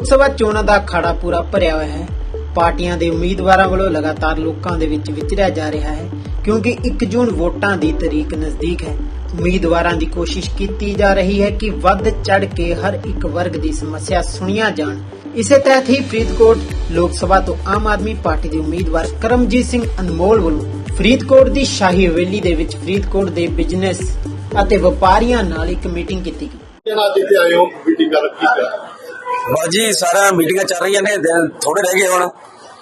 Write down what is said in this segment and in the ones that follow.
ਲੋਕ ਸਭਾ ਚੋਣਾਂ ਦਾ ਅਖਾੜਾ ਪੂਰਾ ਭਰਿਆ ਹੋਇਆ ਹੈ। ਪਾਰਟੀਆਂ ਦੇ ਉਮੀਦਵਾਰਾਂ ਵੱਲੋਂ ਲਗਾਤਾਰ ਲੋਕਾਂ ਦੇ ਵਿੱਚ ਵਿਚਰਿਆ ਜਾ ਰਿਹਾ ਹੈ, ਕਿਉਂਕਿ 1 ਜੂਨ ਵੋਟਾਂ ਦੀ ਤਰੀਕ ਨਜ਼ਦੀਕ ਹੈ। ਉਮੀਦਵਾਰਾਂ ਦੀ ਕੋਸ਼ਿਸ਼ ਕੀਤੀ ਜਾ ਰਹੀ ਹੈ ਕਿ ਵੱਧ ਚੜ ਕੇ ਹਰ ਇੱਕ ਵਰਗ ਦੀ ਸਮੱਸਿਆ ਸੁਣੀਆਂ ਜਾਣ। ਇਸੇ ਤਹਿਤ ਹੀ ਫਰੀਦਕੋਟ ਲੋਕ ਸਭਾ ਤੋਂ ਆਮ ਆਦਮੀ ਪਾਰਟੀ ਦੇ ਉਮੀਦਵਾਰ ਕਰਮਜੀਤ ਸਿੰਘ ਅਨਮੋਲ ਵੱਲੋਂ ਫਰੀਦਕੋਟ ਦੀ ਸ਼ਾਹੀ ਹਵੇਲੀ ਦੇ ਵਿੱਚ ਫਰੀਦਕੋਟ ਦੇ ਬਿਜ਼ਨਸ ਅਤੇ ਵਪਾਰੀਆਂ ਨਾਲ ਇੱਕ ਮੀਟਿੰਗ ਕੀਤੀ ਗਈ। ਕਿਹਨਾਂ ਜਿੱਤੇ ਆਏ ਮੀਟਿੰਗ ਕਰ ਕੀ ਕਰ ਬਾਜੀ ਸਾਰਾ ਮੀਟਿੰਗਾਂ ਚੱਲ ਰਹੀਆਂ ਨੇ ਦਿਨ ਥੋੜੇ ਰਹਿ ਗਏ ਹੁਣ।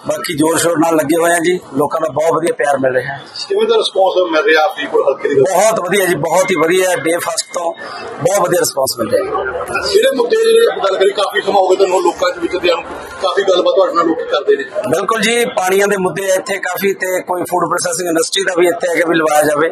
ਬਾਕੀ ਜ਼ੋਰ ਸ਼ੋਰ ਨਾਲ ਲੱਗੇ ਹੋਏ ਆ ਜੀ। ਲੋਕਾਂ ਦਾ ਬਹੁਤ ਵਧੀਆ ਪਿਆਰ ਮਿਲ ਰਿਹਾ। ਹੈ ਕਿਵੇਂ ਦਾ ਰਿਸਪੌਂਸ ਮਿਲ ਰਿਹਾ ਫਰੀਦਕੋਟ ਹਲਕੇ ਦੇ ਬਹੁਤ ਵਧੀਆ ਜੀ ਬਹੁਤ ਹੀ ਵਧੀਆ ਡੇ ਫਸਟ ਤੋਂ ਬਹੁਤ ਵਧੀਆ ਰਿਸਪਾਂਸ ਮਿਲ ਰਿਹਾ ਹੈ ਜਿਹੜੇ ਮੁੱਦੇ ਜਿਹੜੇ ਆਪਾਂ ਗੱਲ ਕਰੀ ਕਾਫੀ ਸਮਾਂ ਹੋ ਗਿਆ ਤੁਹਾਨੂੰ ਲੋਕਾਂ ਦੇ ਵਿੱਚ ਤੇ ਕਾਫੀ ਗੱਲਬਾਤ ਤੁਹਾਡੇ ਨਾਲ ਲੋਕ ਕਰਦੇ ਨੇ। ਬਿਲਕੁਲ ਜੀ ਪਾਣੀਆਂ ਦੇ ਮੁੱਦੇ ਇੱਥੇ ਕਾਫੀ ਤੇ ਕੋਈ ਫੂਡ ਪ੍ਰੋਸੈਸਿੰਗ ਇੰਡਸਟਰੀ ਦਾ ਵੀ ਇੱਥੇ ਕਿ ਵੀ ਲਵਾਇਆ ਜਾਵੇ।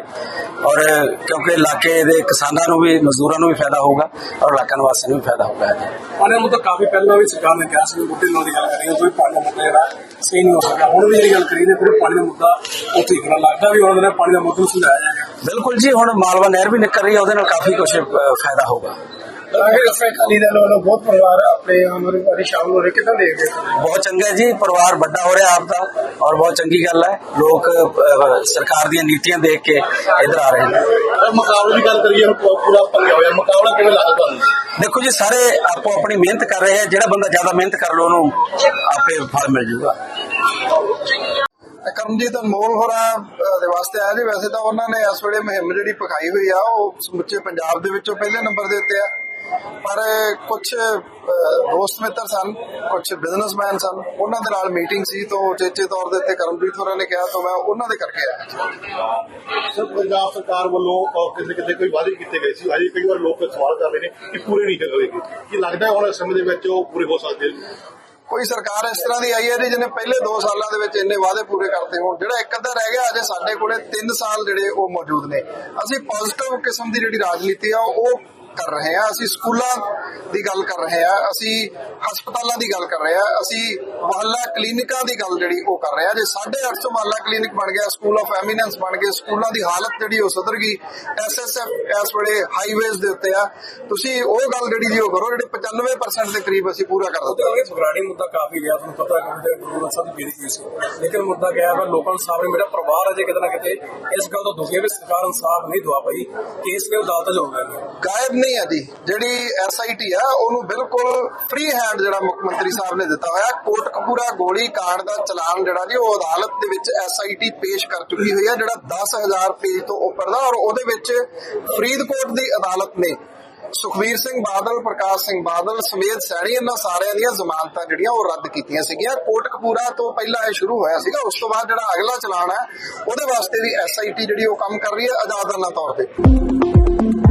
ਔਰ ਕਿਉਂਕਿ ਇਲਾਕੇ ਦੇ ਕਿਸਾਨਾਂ ਨੂੰ ਵੀ ਮਜ਼ਦੂਰਾਂ ਨੂੰ ਵੀ ਫਾਇਦਾ ਹੋਊਗਾ ਔਰ ਇਲਾਕਾ ਨਿਵਾਸੀਆਂ ਨੂੰ ਵੀ ਫਾਇਦਾ ਹੋਊਗਾ। ਪਾਣੀ ਮੁੱਦਾ ਕਾਫੀ ਪਹਿਲਾਂ ਵੀ ਸਰਕਾਰ ਨੇ ਕਿਹਾ ਸੀ ਬੁੱਢੇ ਲੋਕ ਦੀ ਗੱਲ ਕਰੀਏ ਕੋਈ ਪਾਣੀ ਮੁੱਦਾ ਜਿਹੜਾ ਸਹੀ ਨਹੀਂ ਹੋ ਸਕਦਾ ਹੁਣ ਵੀ ਜਿਹੜੀ ਗੱਲ ਕਰੀਏ ਤੇ ਫਿਰ ਪਾਣੀ ਦਾ ਮੁੱਦਾ ਉਹ ਠੀਕ ਨਾਲ ਲੱਗਦਾ ਵੀ ਉਹਨਾਂ ਨੇ ਪਾਣੀ ਦਾ ਮੁੱਦਾ ਨੂੰ ਸੁਲਝਾਇਆ ਜਾਏਗਾ ਬਿਲਕੁਲ ਜੀ, ਹੁਣ ਮਾਲਵਾ ਨਹਿਰ ਵੀ ਨਿਕਲ ਰਹੀ ਹੈ, ਉਹਦੇ ਨਾਲ ਕਾਫੀ ਕੁਝ ਫਾਇਦਾ ਹੋਊਗਾ। ਖਾਲੀ ਦੇ ਵੱਲੋਂ ਬਹੁਤ ਪਰਿਵਾਰ ਆਪਣੇ ਆਮਰ ਬਾਰੇ ਸ਼ਾਮਲ ਹੋ ਰਹੇ ਕਿਦਾਂ ਦੇਖਦੇ ਹੋ? ਬਹੁਤ ਚੰਗਾ ਜੀ ਪਰਿਵਾਰ ਵੱਡਾ ਹੋ ਰਿਹਾ ਆਪ ਦਾ ਔਰ ਬਹੁਤ ਚੰਗੀ ਗੱਲ ਹੈ। ਲੋਕ ਸਰਕਾਰ ਦੀਆਂ ਨੀਤੀਆਂ ਦੇਖ ਕੇ ਇੱਧਰ ਆ ਰਹੇ ਨੇ। ਮੁਕਾਬਲੇ ਦੀ ਗੱਲ ਕਰੀਏ ਪੂਰਾ ਭੰਗਿਆ ਹੋਇਆ। ਮੁਕਾਬਲਾ ਕਿਵੇਂ ਲੱਗਦਾ ਤੁਹਾਨੂੰ? ਦੇਖੋ ਜੀ ਸਾਰੇ ਆਪੋ ਆਪਣੀ ਮਿਹਨਤ ਕਰ ਰਹੇ ਹੈ। ਜਿਹੜਾ ਬੰਦਾ ਜ਼ਿਆਦਾ ਮਿਹਨਤ ਕਰ ਲੋ ਉਹਨੂੰ ਆਪੇ ਫਲ ਮਿਲ ਜੂਗਾ। ਕਰਮਜੀਤ ਅਨਮੋਲ ਹੋਰਾਂ ਦੇ ਵਾਸਤੇ ਆਇਆ ਜੀ। ਵੈਸੇ ਤਾਂ ਉਹਨਾਂ ਨੇ ਇਸ ਵੇਲੇ ਮੁਹਿੰਮ ਜਿਹੜੀ ਪਖਾਈ ਹੋਈ ਆ ਉਹ ਸਮੁੱਚੇ ਪੰਜਾਬ ਦੇ ਵਿੱਚੋਂ ਪਹਿਲੇ ਨੰਬਰ ਦੇ ਉੱਤੇ ਆ। ਪਰ ਕੁਝ ਦੋਸਤ ਮਿੱਤਰ ਸਨ ਕੁਝ ਬਿਜ਼ਨਸਮੈਨ ਸਨ ਉਹਨਾਂ ਦੇ ਨਾਲ ਮੀਟਿੰਗ ਸੀ ਤੋਂ ਚੇਚੇ ਤੌਰ ਦੇ ਉੱਤੇ ਕਰਮਜੀਤ ਹੋਰਾਂ ਨੇ ਕਿਹਾ ਤਾਂ ਮੈਂ ਉਹਨਾਂ ਦੇ ਕਰਕੇ ਆਇਆ। ਸਰ ਪੰਜਾਬ ਸਰਕਾਰ ਵੱਲੋਂ ਕਿਸੇ ਕਿਤੇ ਕੋਈ ਵਾਅਦੇ ਕੀਤੇ ਗਏ ਸੀ? ਅਜੇ ਕਈ ਵਾਰ ਲੋਕ ਸਵਾਲ ਕਰ ਰਹੇ ਨੇ ਕਿ ਪੂਰੇ ਨਹੀਂ ਹੋਏਗੇ ਕੀ ਲੱਗਦਾ ਹੈ ਹੁਣ ਸਮੇਂ ਦੇ ਵਿੱਚ ਉਹ ਪੂਰੇ ਹੋ ਸਕਦੇ ਨੇ? ਕੋਈ ਸਰਕਾਰ ਇਸ ਤਰ੍ਹਾਂ ਦੀ ਆਈ ਹੈ ਜੀ ਜਿਹਨੇ ਪਹਿਲੇ 2 ਸਾਲਾਂ ਦੇ ਵਿੱਚ ਇੰਨੇ ਵਾਅਦੇ ਪੂਰੇ ਕਰਤੇ ਹੋਣ? ਜਿਹੜਾ ਇੱਕ ਅੱਧਾ ਰਹਿ ਗਿਆ ਅਜੇ ਸਾਡੇ ਕੋਲੇ 3 ਸਾਲ ਜਿਹੜੇ ਉਹ ਮੌਜੂਦ ਨੇ। ਅਸੀਂ ਪੋਜ਼ਿਟਿਵ ਕਿਸਮ ਦੀ ਜਿਹੜੀ ਰਾਜਨੀਤੀ ਆ ਉਹ ਕਰ ਰਹੇ ਹਾਂ। ਅਸੀਂ ਸਕੂਲਾਂ ਦੀ ਗੱਲ ਕਰ ਰਹੇ ਹਾਂ ਅਸੀਂ ਹਸਪਤਾਲਾਂ ਦੀ ਗੱਲ ਕਰ ਰਹੇ ਹਾਂ ਅਸੀਂ ਮੁਹੱਲਾ ਕਲੀਨਿਕਾਂ ਦੀ ਗੱਲ ਜਿਹੜੀ ਉਹ ਕਰ ਰਹੇ ਹਾਂ। ਜੇ 850 ਮੁਹੱਲਾ ਕਲੀਨਿਕ ਬਣ ਗਿਆ ਸਕੂਲ ਆਫ ਐਮੀਨੈਂਸ ਬਣ ਗਏ ਸਕੂਲਾਂ ਦੀ ਹਾਲਤ ਜਿਹੜੀ ਉਹ ਸੁਧਰ ਗਈ। ਐਸਐਸਐਫ ਇਸ ਵੇਲੇ ਹਾਈਵੇਜ਼ ਦੇ ਉੱਤੇ ਆ। ਤੁਸੀਂ ਉਹ ਗੱਲ ਜਿਹੜੀ ਜੀ ਉਹ ਕਰੋ ਜਿਹੜੀ 95% ਦੇ ਕਰੀਬ ਅਸੀਂ ਪੂਰਾ ਕਰ ਦਿੱਤਾ ਉਹਦੇ ਫਗਰਾੜੀ ਮੁੱਦਾ ਕਾਫੀ ਗਿਆ ਤੁਹਾਨੂੰ ਪਤਾ ਕਿ ਗੁਰੂ ਗ੍ਰੰਥ ਸਾਹਿਬ ਦੀ ਹੋਈ ਸੀ। ਲੇਕਿਨ ਮੁੱਦਾ ਗਿਆ ਹੈ ਲੋਕਾਂ ਨੂੰ ਸਾਹਮਣੇ ਮੇਰਾ ਪਰਿਵਾਰ ਅਜੇ ਕਿਤੇ ਨਾ ਕਿਤੇ ਇਸ ਗੱਲ ਤੋਂ ਦੁਖੀ ਹੈ ਵੀ ਸਰਕਾਰ ਇਨਸਾਫ ਨਹੀਂ ਦਵਾ ਪਾਈ ਕੇਸ ਨੇ ਅਦਾਲਤ ਚ ਹੋ ਗਏ ਨੇ ਗਾਇਬ ਨਹੀਂ ਹੈ ਜੀ, ਜਿਹੜੀ ਐਸਆਈਟੀ ਆ, ਉਹਨੂੰ ਬਿਲਕੁਲ ਫ੍ਰੀ ਹੈਂਡ ਜਿਹੜਾ ਮੁੱਖ ਮੰਤਰੀ ਸਾਹਿਬ ਨੇ ਦਿੱਤਾ ਹੋਇਆ, ਕੋਟਕਪੂਰਾ ਗੋਲੀ ਕਾਂਡ ਦਾ ਚਲਾਨ ਜਿਹੜਾ ਜੀ, ਉਹ ਅਦਾਲਤ ਦੇ ਵਿੱਚ ਐਸਆਈਟੀ ਪੇਸ਼ ਕਰ ਚੁੱਕੀ ਹੋਈ ਹੈ ਜਿਹੜਾ 10000 ਪੇਜ ਤੋਂ ਉੱਪਰ ਦਾ, ਔਰ ਉਹਦੇ ਵਿੱਚ ਫਰੀਦਕੋਟ ਦੀ ਅਦਾਲਤ ਨੇ ਸੁਖਵੀਰ ਸਿੰਘ ਬਾਦਲ, ਪ੍ਰਕਾਸ਼ ਸਿੰਘ ਬਾਦਲ ਸਮੇਤ ਸੈਣੀ ਇਹਨਾਂ ਸਾਰਿਆਂ ਦੀਆਂ ਜ਼ਮਾਨਤਾਂ ਜਿਹੜੀਆਂ ਉਹ ਰੱਦ ਕੀਤੀਆਂ ਸੀਗੀਆਂ। ਕੋਟਕਪੂਰਾ ਤੋਂ ਪਹਿਲਾਂ ਇਹ ਸ਼ੁਰੂ ਹੋਇਆ ਸੀਗਾ, ਉਸ ਤੋਂ ਬਾਅਦ ਜਿਹੜਾ ਅਗਲਾ ਚਲਾਨ ਹੈ, ਉਹਦੇ ਵਾਸਤੇ ਵੀ ਐਸਆਈਟੀ ਜਿਹੜੀ ਉਹ ਕੰਮ ਕਰ ਰਹੀ ਹੈ ਆਜ਼ਾਦਾਨਾ ਤੌਰ ਤੇ।